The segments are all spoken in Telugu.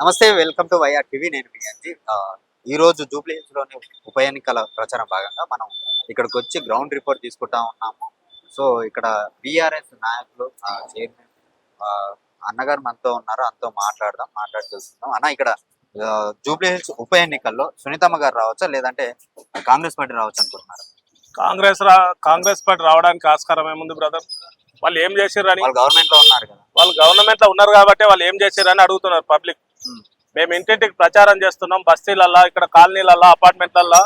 నమస్తే వెల్కమ్ టు వైఆర్ టీవీ. నేను మీ అంజీ. ఆ, ఈ రోజు జూబ్లీ హిల్స్లోని ఉప ఎన్నికల ప్రచారం భాగంగా మనం ఇక్కడికి వచ్చి గ్రౌండ్ రిపోర్ట్ తీసుకుంటా ఉన్నాము. సో ఇక్కడ బీఆర్ఎస్ నాయకులు చైర్మన్ అన్నగారు మనతో ఉన్నారు. అంతో మాట్లాడదాం మాట్లాడి తెలుసుకుందాం. అన్న ఇక్కడ ఆ, జూబ్లీ హిల్స్ ఉప ఎన్నికల్లో సునీతమ్మ గారు రావచ్చా? లేదంటే కాంగ్రెస్ పార్టీ రావచ్చు అనుకుంటున్నారు? కాంగ్రెస్ రా కాంగ్రెస్ పార్టీ రావడానికి ఆస్కారం ఏముంది బ్రదర్? వాళ్ళు ఏం చేసిర్రని వాళ్ళు గవర్నమెంట్లో ఉన్నారు కదా. వాళ్ళు గవర్నమెంట్లో ఉన్నారు కాబట్టి వాళ్ళు ఏం చేసిర్రని అడుగుతున్నారు పబ్లిక్. మేము. ఇంటింటికి ప్రచారం చేస్తున్నాం. బస్తీలల్లా ఇక్కడ కాలనీలల్లా అపార్ట్మెంట్లల్లా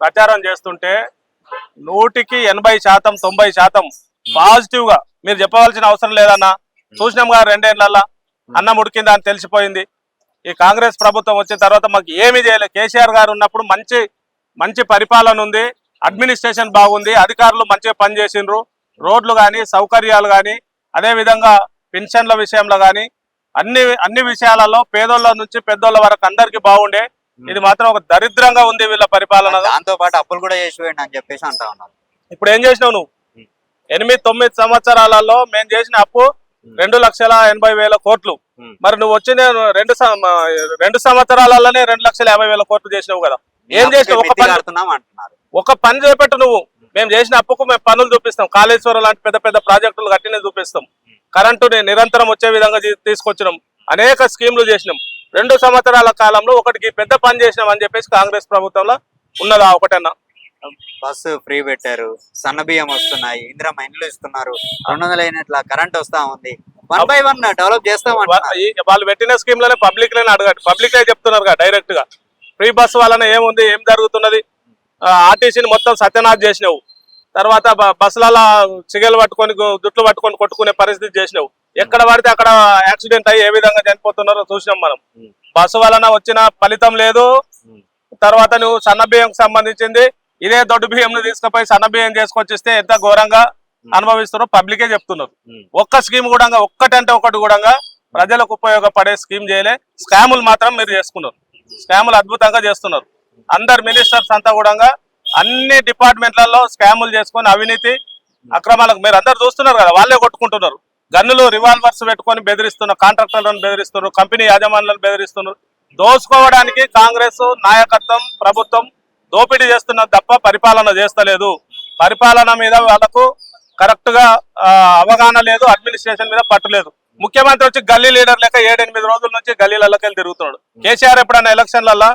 ప్రచారం చేస్తుంటే నూటికి ఎనభై శాతం తొంభై శాతం పాజిటివ్గా మీరు చెప్పవలసిన అవసరం లేదన్నా. చూసినాం కదా రెండేళ్ళల్లా. అన్నం ఉడికిందా అని తెలిసిపోయింది. ఈ కాంగ్రెస్ ప్రభుత్వం వచ్చిన తర్వాత మాకు ఏమీ చేయలేదు కేసీఆర్ గారు ఉన్నప్పుడు మంచి మంచి పరిపాలన ఉంది. అడ్మినిస్ట్రేషన్ బాగుంది. అధికారులు మంచిగా పనిచేసిండ్రు. రోడ్లు కానీ సౌకర్యాలు కానీ అదే విధంగా పెన్షన్ల విషయంలో కానీ అన్ని అన్ని విషయాలలో పేదోళ్ళ నుంచి పెద్దోళ్ళ వరకు అందరికి బాగుండే. ఇది మాత్రం ఒక దరిద్రంగా ఉంది వీళ్ళ పరిపాలన. దాంతో పాటు అప్పులు కూడా చేసి వేయండి అని చెప్పేసి అంటా ఉన్నారు. ఇప్పుడు ఏం చేసినావు నువ్వు? ఎనిమిది తొమ్మిది సంవత్సరాలలో మేము చేసిన అప్పు రెండు లక్షల ఎనభై వేల కోట్లు. మరి నువ్వు వచ్చిన రెండు రెండు సంవత్సరాలలోనే రెండు లక్షల యాభై వేల కోట్లు చేసినావు కదా. ఏం చేసినావు? ఒక పని ఒక పని చేపెట్టు నువ్వు. మేము. చేసిన అప్పుకు మేము పనులు చూపిస్తాం. కాళేశ్వరం లాంటి పెద్ద పెద్ద ప్రాజెక్టులు కట్టిన చూపిస్తాం. కరెంటు నిరంతరం వచ్చే విధంగా తీసుకొచ్చినాం. అనేక స్కీమ్లు చేసినాం. రెండు సంవత్సరాల కాలంలో ఒకటికి పెద్ద పని చేసినాం అని చెప్పేసి కాంగ్రెస్ ప్రభుత్వంలో ఉన్నదా ఒకటన్నా? బస్సు ఫ్రీ పెట్టారు సన్న బియ్యం వస్తున్నాయి ఇందిరా ఇండ్లు ఇస్తున్నారు. రెండు వందల అయినట్ల కరెంట్ వస్తా ఉంది. వన్ బై వన్ డెవలప్ చేస్తాం వా- అంటున్నారు. ఈ- వాళ్ళు పెట్టిన స్కీమ్లోనే పబ్లిక్లోనే అడగండి పబ్లిక్ లే చెప్తున్నారు డైరెక్ట్గా. ఫ్రీ బస్ వలన ఏముంది ఏం జరుగుతున్నది? ఆర్టీసీని మొత్తం సత్యనాథ్ చేసినావు. తర్వాత బస్సులలో సిగలు పట్టుకొని జుట్లు పట్టుకొని కొట్టుకునే పరిస్థితి చేసినావు. ఎక్కడ పడితే అక్కడ యాక్సిడెంట్ అయ్యి ఏ విధంగా చనిపోతున్నారో చూసినాం మనం. బస్సు వలన వచ్చిన ఫలితం లేదు. తర్వాత నువ్వు సన్న బియ్యం సంబంధించింది. ఇదే దొడ్డు బియ్యం తీసుకుపోయి సన్న బియ్యం చేసుకొచ్చిస్తే ఎంత ఘోరంగా అనుభవిస్తారో పబ్లికే చెప్తున్నారు. ఒక్క స్కీమ్ కూడా ఒక్కటంటే ఒకటి కూడా ప్రజలకు ఉపయోగపడే స్కీమ్ చేయలే. స్కాములు మాత్రం మీరు చేసుకున్నారు. స్కాములు అద్భుతంగా చేస్తున్నారు. అందరు మినిస్టర్స్ అంతా కూడా అన్ని డిపార్ట్మెంట్లలో స్కాములు చేసుకొని అవినీతి అక్రమాలకు మీరు అందరు చూస్తున్నారు కదా వాళ్ళే కొట్టుకుంటున్నారు. గన్నులు రివాల్వర్స్ పెట్టుకొని బెదిరిస్తున్నారు కాంట్రాక్టర్లను బెదిరిస్తున్నారు కంపెనీ యాజమాన్యాలను బెదిరిస్తున్నారు. దోసుకోవడానికి కాంగ్రెస్ నాయకత్వం ప్రభుత్వం దోపిడీ చేస్తున్నది తప్ప పరిపాలన చేస్తలేదు. పరిపాలన మీద వాళ్ళకు కరెక్ట్గా అవగాహన లేదు అడ్మినిస్ట్రేషన్ మీద పట్టలేదు ముఖ్యమంత్రి వచ్చి గల్లీ లీడర్ లెక్క ఏడెనిమిది రోజుల నుంచి గల్లీలలోకి వెళ్ళి తిరుగుతున్నాడు. కేసీఆర్ ఎప్పుడైనా ఎలక్షన్లలో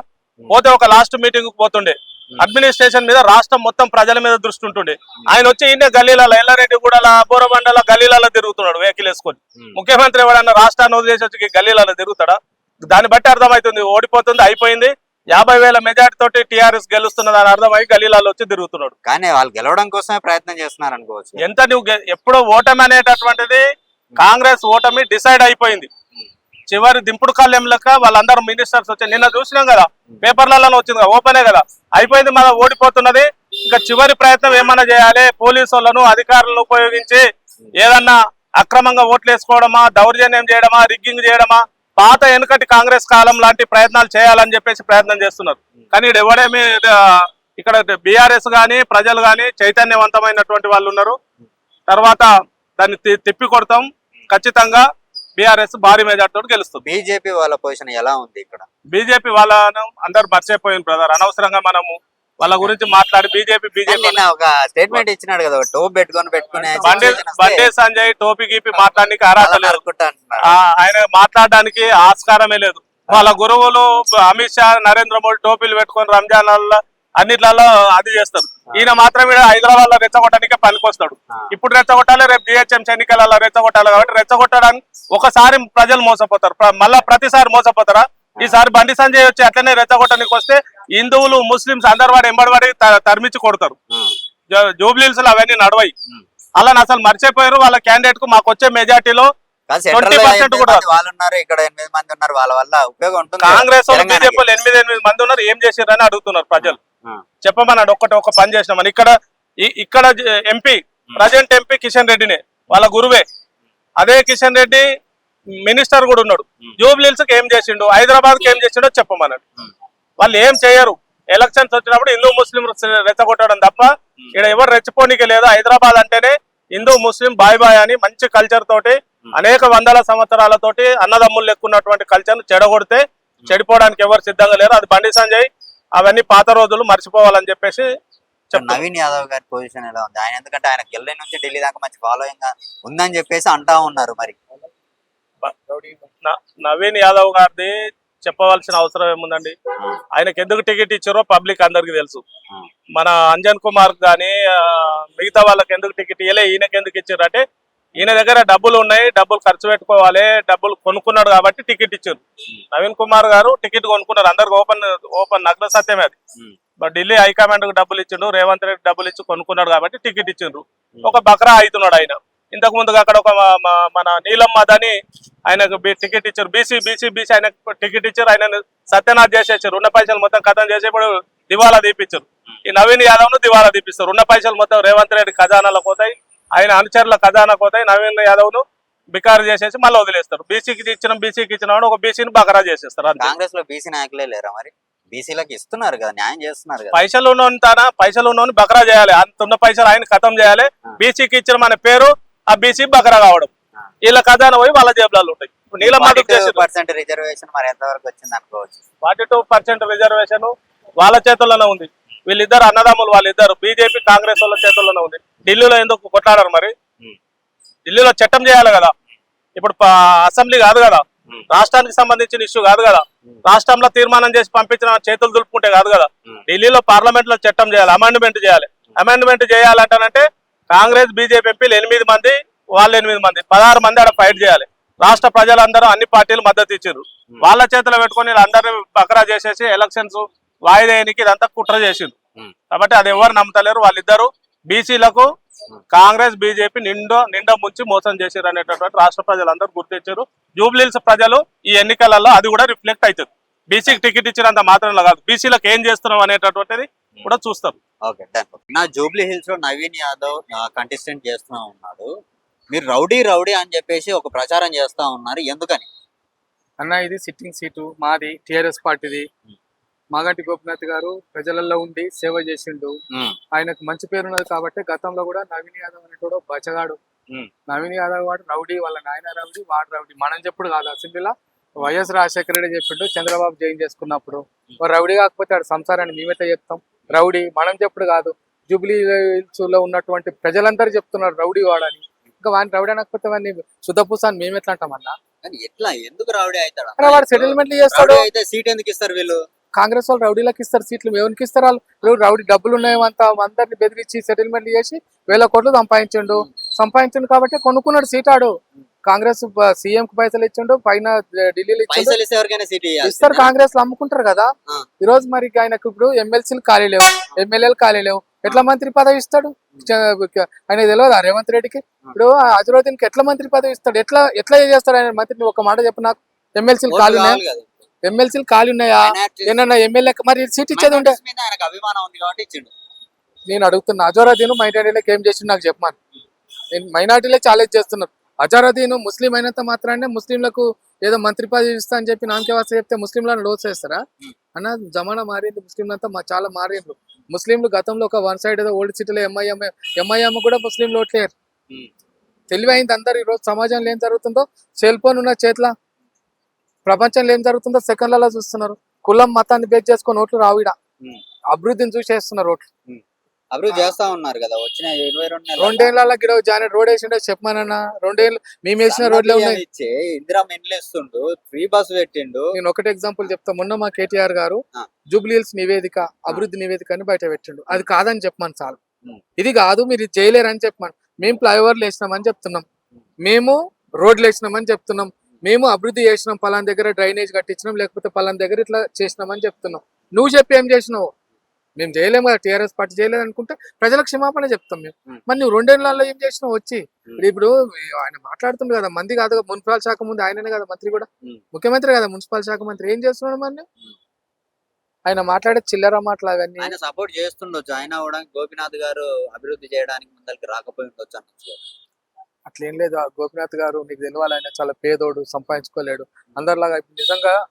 పోతే ఒక లాస్ట్ మీటింగ్ పోతుండే. అడ్మినిస్ట్రేషన్ మీద రాష్ట్రం మొత్తం ప్రజల మీద దృష్టి ఉంటుండే. ఆయన వచ్చి ఈయన గల్లీలలో ఎల్లారెడ్డి కూడా బోరబండల గల్లీలలో తిరుగుతున్నాడు వెహికల్ వేసుకొని. ఉమ్. ముఖ్యమంత్రి ఎవడన్నా రాష్ట్రాన్ని వదిలేసి వచ్చి గల్లీలలో తిరుగుతాడా? దాన్ని బట్టి అర్థమవుతుంది ఓడిపోతుంది అయిపోయింది. యాభై వేల మెజార్టీ తోటి టిఆర్ఎస్ గెలుస్తున్నది అని అర్థమై గల్లీలలో వచ్చి తిరుగుతున్నాడు. కానీ వాళ్ళు గెలవడం కోసమే ప్రయత్నం చేస్తున్నారు అనుకోవచ్చు ఎంత నువ్వు ఎప్పుడో ఓటమి అనేటటువంటిది కాంగ్రెస్ ఓటమి డిసైడ్ అయిపోయింది. చివరి దింపుడు కాలేం లెక్క వాళ్ళందరూ మినిస్టర్స్ వచ్చి నిన్న చూసినాం కదా పేపర్లలో వచ్చింది కదా ఓపెనే కదా. అయిపోయింది మన ఓడిపోతున్నది. ఇంకా చివరి ప్రయత్నం ఏమన్నా చేయాలి? పోలీసు వాళ్ళను అధికారులను ఉపయోగించి ఏదన్నా అక్రమంగా ఓట్లు వేసుకోవడమా దౌర్జన్యం చేయడమా రిగ్గింగ్ చేయడమా? పాత వెనుకటి కాంగ్రెస్ కాలం లాంటి ప్రయత్నాలు చేయాలని చెప్పేసి ప్రయత్నం చేస్తున్నారు. కానీ ఎవడేమి ఇక్కడ బీఆర్ఎస్ గాని ప్రజలు గాని చైతన్యవంతమైనటువంటి వాళ్ళు ఉన్నారు. తర్వాత దాన్ని తిప్పి కొడతాం. ఖచ్చితంగా బీఆర్ఎస్ భారీ మెజార్టీ తోటి గెలుస్తుంది. బీజేపీ వాళ్ళ పొజిషన్ ఎలా ఉంది ఇక్కడ? బీజేపీ వాళ్ళను అందరు మర్చిపోయింది బ్రదర్. అనవసరంగా మనము వాళ్ళ గురించి మాట్లాడి బీజేపీ బీజేపీ ఒక స్టేట్మెంట్ ఇచ్చినాడు కదా టోప్ పెట్టుకొని పెట్టుకునే బండి సంజయ్ టోపీ గీపి మాట్లాడడానికి అర్హత లేదు. ఆయన మాట్లాడడానికి ఆస్కారమే లేదు. వాళ్ళ గురువులు అమిత్ షా నరేంద్ర మోడీ టోపీలు పెట్టుకొని రంజాన్ అన్నిట్లలో అది చేస్తారు. ఈయన మాత్రం హైదరాబాద్లో రెచ్చగొట్టడానికే పనికొస్తాడు. ఇప్పుడు రెచ్చగొట్టాలి రేపు జిహెచ్ఎంసీ ఎన్నికలలో రెచ్చగొట్టాలి కాబట్టి రెచ్చగొట్టడానికి ఒకసారి ప్రజలు మోసపోతారు. మళ్ళా ప్రతిసారి మోసపోతారా? ఈసారి బండి సంజయ్ వచ్చి అట్లనే రెచ్చగొట్టడానికి వస్తే హిందువులు ముస్లింస్ అందరు వాడు ఎంబడివాడి త- తరిమించి కొడతారు. జూబ్లీల్స్ అవన్నీ నడవయి. అలా అసలు మర్చిపోయారు వాళ్ళ క్యాండిడేట్కు మాకు వచ్చే మెజార్టీలో కాదు, సెంట్రల్ 20% లో ఎనిమిది కూడా. మంది వాళ్ళు ఉన్నారు? ఇక్కడ ఎనిమిది మంది ఉన్నారు. వాళ్ళ వల్ల ఉపయోగం ఉంటుంది. కదా కాంగ్రెస్ ఎనిమిది ఎనిమిది మంది ఉన్నారు. ఏం చేసారని అడుగుతున్నారు ప్రజలు. చెప్పమన్నాడు ఒక్కటి ఒక పని చేసినామని ఇక్కడ ఇక్కడ ఎంపీ ప్రజెంట్ ఎంపీ కిషన్ రెడ్డినే వాళ్ళ గురువే. అదే కిషన్ రెడ్డి మినిస్టర్ కూడా ఉన్నాడు. జూబ్లీల్స్కి ఏం చేసిండు హైదరాబాద్కి ఏం చేసిండో చెప్పమన్నాడు. వాళ్ళు ఏం చేయరు. ఎలక్షన్స్ వచ్చినప్పుడు హిందూ ముస్లిం రెచ్చగొట్టడం తప్ప ఇక్కడ ఎవరు రెచ్చిపోనీకి లేదు. హైదరాబాద్ అంటేనే హిందూ ముస్లిం బాయ్ బాయ్ అని మంచి కల్చర్ తోటి అనేక వందల సంవత్సరాలతోటి అన్నదమ్ములు లెక్కున్నటువంటి కల్చర్ చెడగొడితే చెడిపోవడానికి ఎవరు సిద్ధంగా లేరు. అది బండి సంజయ్ అవన్నీ పాత రోజులు మర్చిపోవాలని చెప్పేసి. నవీన్ యాదవ్ గారి పొజిషన్ ఎలా ఉంది? ఆయన ఎందుకంటే ఆయన ఢిల్లీ నుంచి ఢిల్లీ దాకా మంచి ఫాలోయింగ్ ఉందని చెప్పేసి అంటా ఉన్నారు మరి. నవీన్ యాదవ్ గారిది చెప్పవలసిన అవసరం ఏముందండి? ఆయనకి ఎందుకు టికెట్ ఇచ్చారో పబ్లిక్ అందరికి తెలుసు. మన అంజన్ కుమార్ కానీ మిగతా వాళ్ళకి ఎందుకు టికెట్ ఇవ్వలే ఈయనకి ఎందుకు ఇచ్చారు అంటే ఈయన దగ్గర డబ్బులు ఉన్నాయి డబ్బులు ఖర్చు పెట్టుకోవాలి డబ్బులు కొనుక్కున్నాడు కాబట్టి టికెట్ ఇచ్చారు. నవీన్ కుమార్ గారు టికెట్ కొనుక్కున్నారు అందరికి ఓపెన్ ఓపెన్ నగ్న సత్యమే అది. బట్ ఢిల్లీ హైకమాండ్కు డబ్బులు ఇచ్చిండు రేవంత్ రెడ్డి డబ్బులు ఇచ్చి కొనుక్కున్నాడు కాబట్టి టికెట్ ఇచ్చిండ్రు. ఒక బక్రా అవుతున్నాడు ఆయన. ఇంతకు ముందుగా అక్కడ ఒక మన నీలం మదని ఆయనకు టికెట్ ఇచ్చారు. బీసీ బీసీ బీసీ ఆయనకు టికెట్ ఇచ్చారు. ఆయన సత్యనాథ్ చేసేసారు. ఉన్న పైసలు మొత్తం కథం చేసి ఇప్పుడు దివాలా తీపిచ్చారు. ఈ నవీన్ యాదవ్ను దివాలా తీపిస్తారు. ఉన్న పైసలు మొత్తం రేవంత్ రెడ్డి ఖజానాలకు పోతాయి. ఆయన అనుచరుల ఖజానాకు పోతాయి నవీన్ యాదవ్ను బికారు చేసేసి మళ్ళీ వదిలేస్తారు. బీసీకి ఇచ్చిన బీసీకి ఇచ్చిన ఒక బీసీని బకరా చేసేస్తారు కాంగ్రెస్లో బీసీ నాయకులే లేరా మరి? బీసీలకు ఇస్తున్నారు కదా న్యాయం చేస్తున్నారు పైసలు ఉన్నోని తానా పైసలు ఉన్నోని బకరా చేయాలి. అంత ఉన్న పైసలు ఆయన ఖతం చేయాలి. బీసీకి ఇచ్చిన మన పేరు ఆ బీసీ బకరా కావడం. వీళ్ళ ఖజానా పోయి వాళ్ళ జేబులలో ఉంటాయి. నీళ్ళ పర్సెంట్ రిజర్వేషన్ మరి ఎంత వరకు వచ్చింది అనుకోవచ్చు? ఫార్టీ టూ పర్సెంట్ రిజర్వేషన్ వాళ్ళ చేతుల్లోనే ఉంది. వీళ్ళిద్దరు అన్నదమ్ములు వాళ్ళిద్దరు. బీజేపీ కాంగ్రెస్ వాళ్ళ చేతుల్లోనే ఉంది. ఢిల్లీలో ఎందుకు కొట్లాడారు మరి. ఢిల్లీలో చట్టం చేయాలి కదా. ఇప్పుడు అసెంబ్లీ కాదు కదా. రాష్ట్రానికి సంబంధించిన ఇష్యూ కాదు కదా. రాష్ట్రంలో తీర్మానం చేసి పంపించిన చేతులు దులుపుకుంటే కాదు కదా. ఢిల్లీలో పార్లమెంట్లో చట్టం చేయాలి అమెండ్మెంట్ చేయాలి. అమెండ్మెంట్ చేయాలంటానంటే కాంగ్రెస్ బీజేపీ ఎంపీలు ఎనిమిది మంది వాళ్ళు ఎనిమిది మంది పదహారు మంది ఆడ ఫైట్ చేయాలి. రాష్ట్ర ప్రజలందరూ అన్ని పార్టీలు మద్దతు ఇచ్చారు. వాళ్ళ చేతిలో పెట్టుకొని వీళ్ళందరినీ బకరా చేసేసి ఎలక్షన్స్ వాయిదేయనికి ఇదంతా కుట్ర ఉమ్. కాబట్టి అది ఎవరు నమ్ముతలేరు వాళ్ళిద్దరు బీసీలకు కాంగ్రెస్ బీజేపీ నిండా నిండా ముంచి మోసం చేశారు అనేటటువంటి రాష్ట్ర ప్రజలందరూ గుర్తించారు. జూబ్లీల్స్ ప్రజలు ఈ ఎన్నికలలో అది కూడా రిఫ్లెక్ట్ అవుతుంది బీసీకి టికెట్ ఇచ్చినంత మాత్రంలో కాదు. బీసీలకు ఏం చేస్తున్నాం అనేటటువంటిది కూడా చూస్తారు. Okay done. నా జూబ్లీ హిల్స్లో నవీన్ యాదవ్ కంటెస్టెంట్ చేస్తూ ఉన్నాడు. మీరు రౌడీ రౌడీ అని చెప్పేసి ఒక ప్రచారం చేస్తా ఉన్నారు. ఎందుకని? అన్న ఇది సిట్టింగ్ సీటు మాది టిఆర్ఎస్ పార్టీది. మాగంటి గోపినాథ్ గారు ప్రజలలో ఉండి సేవ చేసిండు. ఆయనకు మంచి పేరు ఉన్నది కాబట్టి గతంలో కూడా నవీన్ యాదవ్ అనేటోడు బచగాడు. నవీన్ యాదవ్ వాడు రౌడీ వాళ్ళ నాయన రౌడీ వాడు రౌడీ. మనం చెప్పుడు కాదు అసెంబ్లీలో వైఎస్ రాజశేఖర రెడ్డి చెప్పిండు చంద్రబాబు జైన్ చేసుకున్నప్పుడు. రౌడీ కాకపోతే ఆడు సంసారాన్ని మేమైతే చెప్తాం. రౌడీ మనం చెప్పుడు కాదు. జూబ్లీ లో ఉన్నటువంటి ప్రజలందరూ చెప్తున్నారు రౌడీ వాడని. ఇంకా వాడిని రౌడీ అనకపోతే వాడిని శుద్ధపూసాన్ని మేము ఎట్లా అంటామన్నా ఎట్లా? ఎందుకు రౌడీ అవుతాడు? సెటిల్మెంట్లు చేస్తాడు. అయితే సీట్ ఎందుకు ఇస్తారు వీళ్ళు? కాంగ్రెస్ వాళ్ళు రౌడీలకు ఇస్తారు సీట్లు ఎవరికి ఇస్తారు వాళ్ళు? రౌడీ డబ్బులు ఉన్నాయంత అందరిని బెదిరించి సెటిల్మెంట్ చేసి వేల కోట్లు సంపాదించిండు. సంపాదించిండు కాబట్టి కొనుక్కున్నాడు సీట్ ఆడు. కాంగ్రెస్ సీఎం కి పైసలు ఇచ్చిండు పైన ఢిల్లీలో ఇచ్చిండు. ఇస్తారు కాంగ్రెస్ అమ్ముకుంటారు కదా. ఈ రోజు మరి ఆయనకు ఇప్పుడు ఎమ్మెల్సీలు ఖాళీ లేవు. ఎమ్మెల్యేలు ఖాళీ లేవు. ఎట్లా మంత్రి పదవి ఇస్తాడు? ఆయన తెలియదా రేవంత్ రెడ్డికి? ఇప్పుడు అజరుద్దీన్కి ఎట్లా మంత్రి పదవి ఇస్తాడు? ఎట్లా ఎట్లా చేస్తాడు ఆయన? మంత్రి ఒక మాట చెప్పు నాకు. ఎమ్మెల్సీలు ఖాళీ ఎమ్మెల్సీలు ఖాళీ ఉన్నాయా? ఏమన్నా ఎమ్మెల్యే మరి సీట్ ఇచ్చేది ఉంటే? అభిమానం ఉంది కాబట్టి ఇచ్చిండు. నేను అడుగుతున్నా అజరుద్దీన్ మైనార్టీలకు ఏం చేసిండు నాకు చెప్పమాను. నేను మైనార్టీలే ఛాలెంజ్ చేస్తున్నారు అజరుద్దీన్ ముస్లిం అయినంత మాత్రాన్ని ముస్లింలకు ఏదో మంత్రి పదవి ఇస్తా అని చెప్పి నామకే వాస్త చెప్తే ముస్లింలను లోస్ చేస్తారా? అన్న జమానా మారింది ముస్లింలంతా మా చాలా మారిండ్రు. ముస్లింలు గతంలో ఒక వన్ సైడ్ ఏదో ఓల్డ్ సిటీలో ఎంఐఎం ఎంఐఎం కూడా ముస్లింలు ఓట్లేరు. తెలివైంది అందరు ఈ రోజు సమాజంలో ఏం జరుగుతుందో సెల్ ఫోన్ ఉన్న చేతిలో ప్రపంచంలో ఏం జరుగుతుందో సెకండ్లలో చూస్తున్నారు. కులం మతాన్ని బేస్ చేసుకొని ఓట్లు రావిడ. అభివృద్ధిని చూసేస్తున్నారు ఓట్లు. అభివృద్ధి చేస్తా ఉన్నారు కదా వచ్చిన ఇరవై రెండు నెలల్లో రెండేళ్ళ గిడ జానెట్ రోడ్ వేసిండో చెప్పమానన్నా రెండేళ్ళు మేము వేసిన రోడ్లే ఉన్నాయి. ఇందిరా మెన్లు ఇస్తుండు ఫ్రీ బస్ పెట్టిండు. నేను ఒకటి ఎగ్జాంపుల్ చెప్తా. మొన్న మా కేటీఆర్ గారు ఆ. జూబ్లీ హిల్స్ నివేదిక అభివృద్ధి నివేదిక అని బయట పెట్టిండు. అది కాదని చెప్పమని చాలు. ఇది కాదు మీరు ఇది చేయలేరని చెప్పమని. మేము ఫ్లైఓవర్లు వేసినామని చెప్తున్నాం. మేము రోడ్లు వేసినామని చెప్తున్నాం. మేము అభివృద్ధి చేసినాం పలాన్ దగ్గర డ్రైనేజ్ కట్టించినాం లేకపోతే పలాన్ దగ్గర ఇట్లా చేసినామని చెప్తున్నాం. నువ్వు చెప్పి ఏం చేసినావు? మేము చేయలేము కదా టీఆర్ఎస్ పార్టీ చేయలేదు అనుకుంటే ప్రజలకు క్షమాపణ చెప్తాం మేము. మరి నువ్వు రెండేళ్ళలో ఏం చేసినావు వచ్చి. ఇప్పుడు ఆయన మాట్లాడుతుండు కదా మంది కాదు మున్సిపల్ శాఖ ముందు ఆయననే కదా మంత్రి కూడా. ముఖ్యమంత్రి కదా మున్సిపల్ శాఖ మంత్రి. ఏం చేస్తున్నాడు మరి ఆయన మాట్లాడే చిల్లర మాటలు అవన్నీ. ఆయన సపోర్ట్ చేస్తుండొచ్చు. ఆయన కూడా గోపినాథ్ గారు అభివృద్ధి చేయడానికి ముందరికి రాకపోయి ఉండొచ్చు అనొచ్చు. అట్లేం లేదు. గోపినాథ్ గారు నీకు తెలియాలి ఆయన చాలా పేదోడు సంపాదించుకోలేడు. అందరిలాగా నిజంగా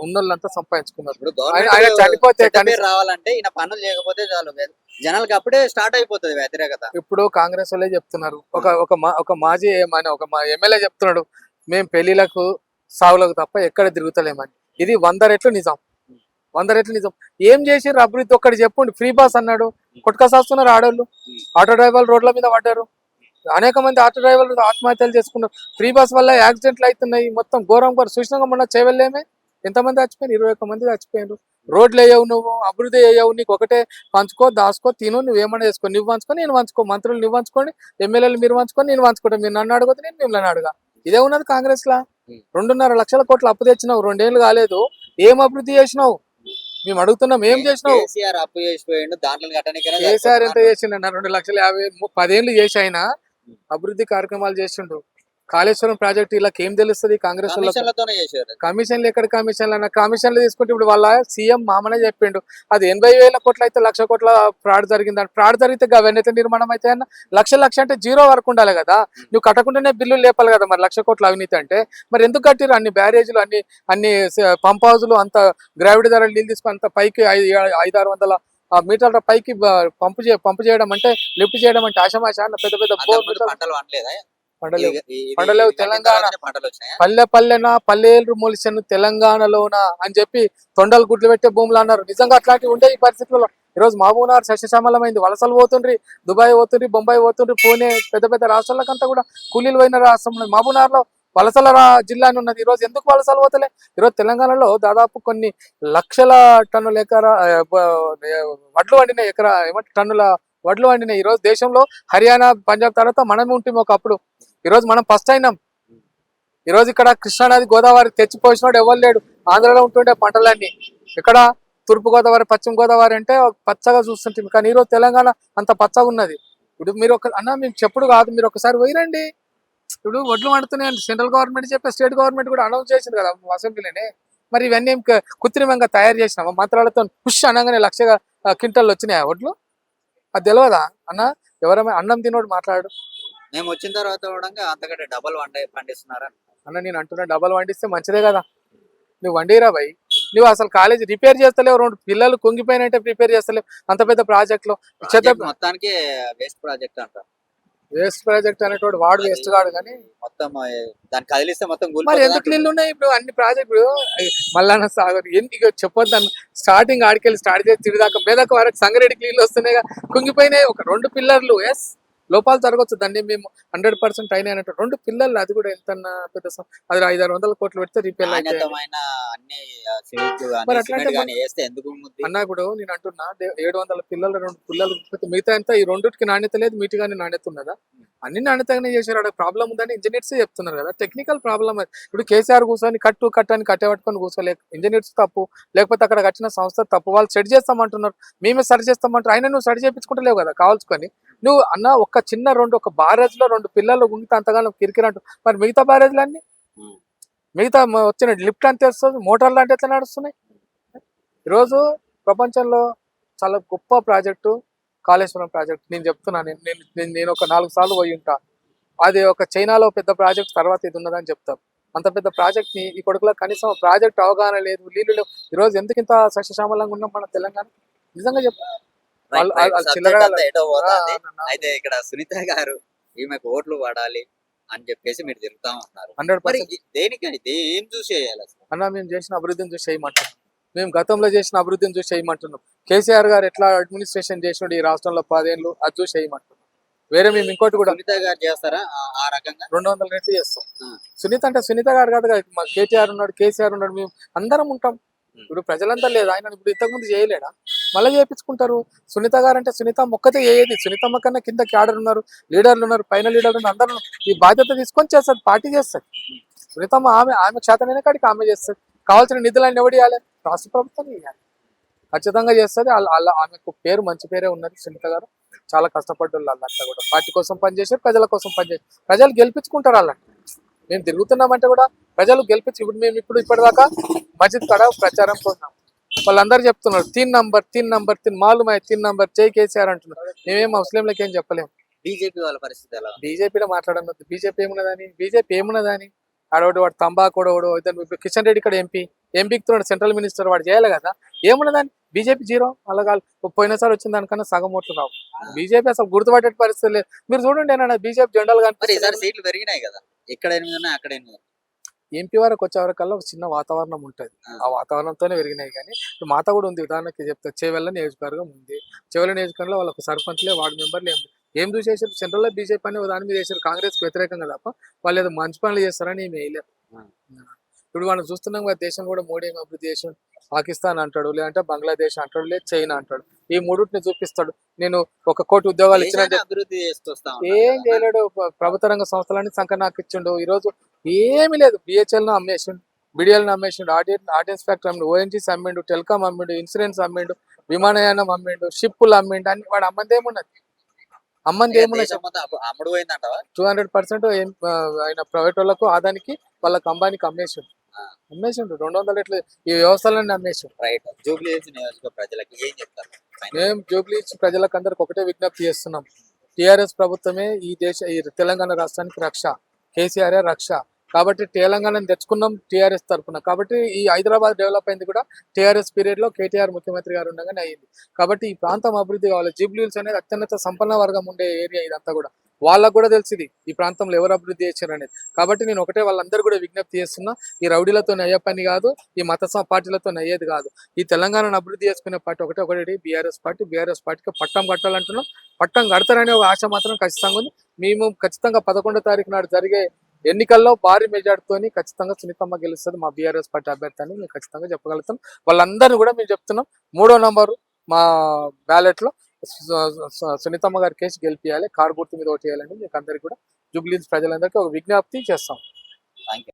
ఉన్నోళ్ళంతా సంపాదించుకున్నారు. ఆయన- చనిపోతే రావాలంటే ఈయన పనులు చేయకపోతే చాలు. జనాలకి అప్పుడే స్టార్ట్ అయిపోతుంది వ్యతిరేకత. ఇప్పుడు కాంగ్రెస్ వాళ్ళే చెప్తున్నారు. ఒక ఒక మా- ఒక మాజీ ఏమని ఒక మా ఎమ్మెల్యే చెప్తున్నాడు మేము పెళ్ళిలకు సావులకు తప్ప ఎక్కడ తిరుగుతలేమని. ఇది వంద రెట్లు నిజం. వంద రెట్లు నిజం. ఏం చేసిర్రు అభివృద్ధి ఒక్కటి చెప్పండి. ఫ్రీ బాస్ అన్నాడు. కొట్టుకసాస్తున్నారు ఆడోళ్ళు. ఆటో డ్రైవర్లు రోడ్ల మీద పడ్డారు. అనేక మంది ఆటో డ్రైవర్లు ఆత్మహత్యలు చేసుకున్నారు. ఫ్రీ బస్ వల్ల యాక్సిడెంట్లు అవుతున్నాయి. మొత్తం ఘోరం ఘోరం. చూసినాక మొన్న చేయలేమే ఎంతమంది చచ్చిపోయారు ఇరవై ఒక్క మంది చచ్చిపోయారు రోడ్లు వేయవు నువ్వు అభివృద్ధి వేయవు. నీకు ఒకటే పంచుకో దాచుకో తిను. నువ్వు ఏమన్నా చేసుకో. నువ్వు పంచుకో నేను పంచుకో. మంత్రులు నువ్వు పంచుకోండి ఎమ్మెల్యేలు మీరు పంచుకొని నేను పంచుకుంటా. మీరు నన్ను అడగదు నేను మిమ్మల్ని అడగా. ఇదే ఉన్నది కాంగ్రెస్ లా. రెండున్నర లక్షల కోట్లు అప్పు తెచ్చినావు. రెండేళ్ళు కాలేదు. ఏం అభివృద్ధి చేసినావు? మేము అడుగుతున్నాం. ఏం చేసినావు? కేసీఆర్ అప్పు చేసిపోయిండు. దాంట్లో కేసీఆర్ ఎంత? చేసిండు రెండు లక్షల యాభై పదేళ్ళు చేసి ఆయన అభివృద్ధి కార్యక్రమాలు చేసిండు కాళేశ్వరం ప్రాజెక్ట్ ఇలా ఏం తెలుస్తుంది? కాంగ్రెస్ కమిషన్లు ఎక్కడ కమిషన్లు అన్న? కమిషన్లు తీసుకుంటే ఇప్పుడు వాళ్ళ సీఎం మామనే చెప్పిండు. అది ఎనభై వేల కోట్లు అయితే లక్ష కోట్ల ఫ్రాడ్ జరిగిందని. ఫ్రాడ్ జరిగితే అవన్నీ అయితే నిర్మాణం అయితే అన్న? లక్ష లక్ష అంటే జీరో వరకు ఉండాలి కదా? నువ్వు కట్టకుండానే బిల్లులు లేపాలి కదా మరి లక్ష కోట్ల అవినీతి అంటే? మరి ఎందుకు కట్టిరు అన్ని బ్యారేజ్లు అన్ని అన్ని పంప్ హౌజులు అంత గ్రావిటీ ధరలు నీళ్ళు తీసుకొని అంత పైకి ఐదు ఐదు ఆరు వందల మీటర్ల పైకి పంపు పంపు చేయడం అంటే లిఫ్ట్ చేయడం అంటే ఆశమాష అన్న పెద్ద పెద్ద. ఈ- ఈ- పంటలేవు, కట్టిన తెలంగాణ. పల్లె పల్లెన పల్లెలు మొలిసెను తెలంగాణలోన అని చెప్పి తొండలు గుడ్లు పెట్టే భూములు అన్నారు నిజంగా అట్లాంటివి ఉండే ఈ పరిస్థితుల్లో ఈరోజు మహబూబ్నగర్ సస్యశ్యామలమైంది వలసలు పోతుండ్రి దుబాయ్ పోతుండ్రి బొంబాయి పోతుండ్రి పూణే పెద్ద పెద్ద రాష్ట్రాలకంతా కూడా కూలీలు పోయిన రాష్ట్రం ఉన్నది. వలసల జిల్లా అని ఉన్నది. ఈరోజు ఎందుకు వలసలు పోతలే? ఈరోజు తెలంగాణలో దాదాపు కొన్ని లక్షల టన్నుల ఎకరా వడ్లు వండిన ఎకరా ఏమంటే టన్నుల వడ్లు వండిన ఈరోజు దేశంలో హర్యానా పంజాబ్ తర్వాత మనమే ఉంటుంది ఒకప్పుడు. ఈరోజు మనం ఫస్ట్ అయినాం. ఈ రోజు ఇక్కడ కృష్ణానది గోదావరి తెచ్చిపోసినాడు ఎవరు లేడు? ఆంధ్రలో ఉంటుండే పంటలన్నీ. ఇక్కడ తూర్పు గోదావరి పశ్చిమ గోదావరి అంటే పచ్చగా చూస్తుంటుంది కానీ ఈరోజు తెలంగాణ అంత పచ్చగా ఉన్నది ఇప్పుడు మీరు ఒక అన్న మేము చెప్పుడు కాదు. మీరు ఒకసారి పోయిరండి. ఇప్పుడు వడ్లు వండుతున్నాయి సెంట్రల్ గవర్నమెంట్ చెప్పే స్టేట్ గవర్నమెంట్ కూడా అనౌన్స్ చేసింది కదా అసెంబ్లీలోనే మరి ఇవన్నీ కృత్రిమంగా తయారు చేసినామా మంత్రాలతో పుష్ అనగానే లక్షగా క్వింటల్ వచ్చినాయా వడ్లు? అది తెలియదా అన్న ఎవరైనా అన్నం తినోడు మాట్లాడు. మేము వచ్చిన తర్వాత కూడా అంతకంటే డబల్ వంట పండిస్తున్నారని అన్న నేను అంటున్నా డబల్ వండిస్తే మంచిదే కదా. నువ్వు వండిరా భయ్. నువ్వు అసలు కాలేజ్ రిపేర్ చేస్తలేవు రెండు. పిల్లలు కుంగిపోయినట్టే ప్రిపేర్ చేస్తలేవు. అంత పెద్ద ప్రాజెక్ట్లో చెత్త మొత్తానికి వేస్ట్ ప్రాజెక్ట్ అంట వేస్ట్ ప్రాజెక్ట్ అనేటోడు వాడు వేస్ట్ కాడు కానీ. మొత్తం దాన్ని కదిలిస్తే మొత్తం మరి ఎందుకు నీళ్ళు ఉన్నాయి ఇప్పుడు అన్ని ప్రాజెక్టులు? మళ్ళా సాగర్ ఎందుకు చెప్పొద్దు స్టార్టింగ్ ఆడికెళ్ళి స్టార్ట్ చేసి తిరిదాకా మీదక వరకు సంగారెడ్డికి నీళ్ళు వస్తున్నాయి కుంగిపోయినాయి. ఒక రెండు పిల్లర్లు ఎస్ లోపాలు జరగవచ్చు దాన్ని మేము హండ్రెడ్ పర్సెంట్ అయినా రెండు పిల్లలు అది కూడా ఎంత పెద్ద అది ఐదు ఆరు వందల కోట్లు పెడితే రిపేర్ అన్ని కూడా నేను అంటున్నా ఏడు వందల పిల్లలు రెండు పిల్లలు మిగతా అంతా ఈ రెండుకి నాణ్యత లేదు మీటిగానే నాణ్యత ఉన్నదా? అన్ని నాణ్యతగానే చేశారు. అక్కడ ప్రాబ్లం ఉందని ఇంజనీర్స్ చెప్తున్నారు కదా. టెక్నికల్ ప్రాబ్లం అది. ఇప్పుడు కేసీఆర్ కూర్చొని కట్టు కట్టు అని కట్టబట్టుకొని కూర్చోలేక ఇంజనీర్స్ తప్పు. లేకపోతే అక్కడ కట్టిన సంస్థ తప్పు. వాళ్ళు సెట్ చేస్తామంటున్నారు. మేమే సరి చేస్తామంటారు. అయినా నువ్వు సరి చేయించుకుంటలేవు కదా కావాల్సుకొని. నువ్వు అన్న ఒక్క చిన్న రెండు ఒక barrage లో రెండు పిల్లలు ఉంటే అంతగానో కిరికిరంటు మరి మిగతా బ్యారేజ్లు అన్ని ఉమ్. మిగతా వచ్చిన లిఫ్ట్ అంతే వస్తుంది మోటార్లు అంటే ఎట్లా నడుస్తున్నాయి? ఈరోజు ప్రపంచంలో చాలా గొప్ప ప్రాజెక్టు కాళేశ్వరం ప్రాజెక్ట్. నేను చెప్తున్నాను నేను నేను- నేను ఒక నాలుగు సార్లు పోయి ఉంటా. అది ఒక చైనాలో పెద్ద ప్రాజెక్ట్ తర్వాత ఇది ఉన్నదని చెప్తారు అంత పెద్ద ప్రాజెక్ట్ని ఈ కొడుకులో కనీసం ప్రాజెక్ట్ అవగాహన లేదు నీళ్ళు లేవు. ఈరోజు ఎందుకు ఇంత సస్యశ్యామలంగా ఉన్నాం మన తెలంగాణ నిజంగా చెప్ప. ఎటో పోతుంది. అయితే ఇక్కడ సునీత గారు ఈమెకు ఓట్లు పడాలి అని చెప్పేసి మీరు తిరుగుతా ఉన్నారు. హండ్రెడ్ దేనికని ఏం చూసి చేయాలి అన్న మేము చేసిన అభివృద్ధిని చూసి చేయమంటున్నాం మేము గతంలో చేసిన అభివృద్ధిని చూసి చేయమంటున్నాం కేసీఆర్ గారు ఎట్లా అడ్మినిస్ట్రేషన్ చేసిండు ఈ రాష్ట్రంలో పదేళ్ళు అది చూసి చేయమంటున్నాం వేరే మేము ఇంకోటి కూడా సునీత గారు చేస్తారా? ఆ- రకంగా? రెండు వందల రెట్లు చేస్తాం. సునీత అంటే సునీత గారు కాదు కదా మా కేటీఆర్ ఉన్నాడు కేసీఆర్ ఉన్నాడు మేము అందరం ఉంటాం. ఇప్పుడు ప్రజలంతా లేదు ఆయన ఇప్పుడు ఇంతకుముందు చేయలేడా? మళ్ళీ చేయించుకుంటారు సునీత గారు అంటే సునీత మొక్కతే ఏది? సునీతమ్మ కన్నా కింద క్యాడర్ ఉన్నారు లీడర్లు ఉన్నారు పైన లీడర్లు ఉన్నారు అందరూ ఈ బాధ్యత తీసుకొని చేస్తారు పార్టీ చేస్తారు. సునీతమ్మ ఆమె ఆమె చేతనైన కాడికి ఆమె చేస్తుంది. కావాల్సిన నిధులన్నీ ఎవరు ఇవ్వాలి? రాష్ట్ర ప్రభుత్వం ఇవ్వాలి. ఖచ్చితంగా చేస్తుంది. అలా ఆమెకు పేరు మంచి పేరే ఉన్నది సునీత గారు. చాలా కష్టపడ్డ వాళ్ళంతా కూడా. పార్టీ కోసం పనిచేశారు ప్రజల కోసం పనిచేశారు. ప్రజలు గెలిపించుకుంటారు అలాంటి మేము తిరుగుతున్నామంటే కూడా ప్రజలు గెలిపించి ఇప్పుడు మేము ఇప్పుడు ఇప్పటిదాకా మస్జిద్ కడ ప్రచారం పోతున్నాం వాళ్ళందరూ చెప్తున్నారు తీన్ నంబర్ తీన్ నంబర్ తీన్ మాలుమాయ్ తీన్ నంబర్ జై కేసీఆర్ అంటున్నారు. మేమేం ముస్లింలకు ఏం చెప్పలేము బీజేపీ వాళ్ళ పరిస్థితి ఎలా? బీజేపీలో మాట్లాడనొద్దు. బీజేపీ ఏమున్నదని బీజేపీ ఏమున్నదని ఆడవాడు వాడు తంబాకు వాడు ఇతను ఇప్పుడు కిషన్ రెడ్డి ఇక్కడ ఎంపీ ఎంపీకి సెంట్రల్ మినిస్టర్ వాడు చేయాలి కదా? ఏమున్నదని బీజేపీ జీరో. అలాగా పోయినసారి వచ్చిన దానికన్నా సగం ఓట్లు రావు. బీజేపీ అసలు గుర్తుపట్టే పరిస్థితి లేదు. మీరు చూడండి బీజేపీ జెండాలు కనిపిస్తుంది సీట్లు పెరిగినాయి కదా? ఇక్కడ ఎనిమిది ఉన్నాయి అక్కడ ఎనిమిది. ఎంపీ వరకు వచ్చే వరకల్లా ఒక చిన్న వాతావరణం ఉంటుంది. ఆ. వాతావరణంతోనే పెరిగినాయి కానీ ఇప్పుడు మాత కూడా ఉంది. ఉదాహరణకి చెప్తా చేవెళ్ళ నియోజకవర్గం ఉంది. చేవెళ్ళ నియోజకవర్గంలో వాళ్ళకు సర్పంచ్లే వార్డు మెంబర్లు ఏం ఏం చూసి చేశారు? సెంట్రల్లో బీజేపీ అని దాని మీద చేశారు. కాంగ్రెస్ వ్యతిరేకంగా తప్ప వాళ్ళు ఏదో మంచి పనులు చేస్తారని ఏమి వేయలేదు. ఇప్పుడు మనం చూస్తున్నాం కదా దేశం కూడా మోడీ ఏం అభివృద్ధి చేసి పాకిస్తాన్ అంటాడు లేదంటే బంగ్లాదేశ్ అంటాడు లేదు చైనా అంటాడు. ఈ మూడుటిని చూపిస్తాడు. నేను ఒక కోటి ఉద్యోగాలు ఇచ్చిన అభివృద్ధి ఏం. చేయలేడు. ప్ర- ప్రభుత్వ రంగ సంస్థలన్నీ ఇచ్చిండు ఈ రోజు ఏమీ లేదు. బిహెచ్ఎల్ను అమ్మేసిండు బిడిఎల్ను అమ్మేసిండు ఆడియన్ ఆడియన్స్ ఫ్యాక్టరీ అమ్మిండు ఓఎన్జీస్ అమ్మిండు టెలికాం అమ్మిండు ఇన్సూరెన్స్ అమ్మిండు విమానయానం అమ్మిండు షిప్పులు అమ్మిండు అని వాడు అమ్మంది ఏమున్నది? అమ్మంది ఏమున్నది? టూ హండ్రెడ్ పర్సెంట్ ఆయన ప్రైవేట్ వాళ్ళకు ఆదానికి వాళ్ళకి అంబానికి అమ్మేసిండు. అమ్మేసిండు రెండు వందల రెట్లు ఈ వ్యవస్థలన్నీ అమ్మేసిండు. రైట్ జూబ్లీ ప్రజలకి ఏం చెప్తారు? మేము జూబ్లీ ప్రజలకు అందరికి ఒకటే విజ్ఞప్తి చేస్తున్నాం. టిఆర్ఎస్ ప్రభుత్వమే ఈ దేశ ఈ తెలంగాణ రాష్ట్రానికి రక్ష కేసీఆర్ రక్ష. కాబట్టి తెలంగాణను తెచ్చుకున్నాం టీఆర్ఎస్ తరఫున. కాబట్టి ఈ హైదరాబాద్ డెవలప్ అయింది కూడా టీఆర్ఎస్ పీరియడ్లో కేటీఆర్ ముఖ్యమంత్రి గారు ఉండగానే అయింది. కాబట్టి ఈ ప్రాంతం అభివృద్ధి కావాలి. జీబ్లీల్స్ అనేది అత్యున్నత సంపన్న వర్గం ఉండే ఏరియా ఇదంతా కూడా. వాళ్ళకు కూడా తెలిసింది ఈ ప్రాంతంలో ఎవరు అభివృద్ధి చేశారు అనేది. కాబట్టి నేను ఒకటే వాళ్ళందరూ కూడా విజ్ఞప్తి చేస్తున్నా ఈ రౌడీలతో అయ్యే పని కాదు ఈ మత పార్టీలతో అయ్యేది కాదు. ఈ తెలంగాణను అభివృద్ధి చేసుకునే పార్టీ ఒకటే ఒకటి బీఆర్ఎస్ పార్టీ. బీఆర్ఎస్ పార్టీకి పట్టం కట్టాలంటున్నాం. పట్టం కడతారనే ఒక ఆశ మాత్రం ఖచ్చితంగా ఉంది. మేము ఖచ్చితంగా పదకొండో తారీఖు నాడు జరిగే ఎన్నికల్లో భారీ మెజార్టీతోని ఖచ్చితంగా సునీతమ్మ గెలుస్తుంది. మా బీఆర్ఎస్ పార్టీ అభ్యర్థి అని మేము ఖచ్చితంగా చెప్పగలుగుతాం. వాళ్ళందరినీ కూడా మేము చెప్తున్నాం. మూడో నంబరు మా బ్యాలెట్లో సునీతమ్మ గారి కేసు గెలిపియాలి. కారు గుర్తు మీద ఓటు వేయాలని మీకు అందరికీ కూడా జూబ్లీస్ ప్రజలందరికీ ఒక విజ్ఞప్తి చేస్తాం. Thank you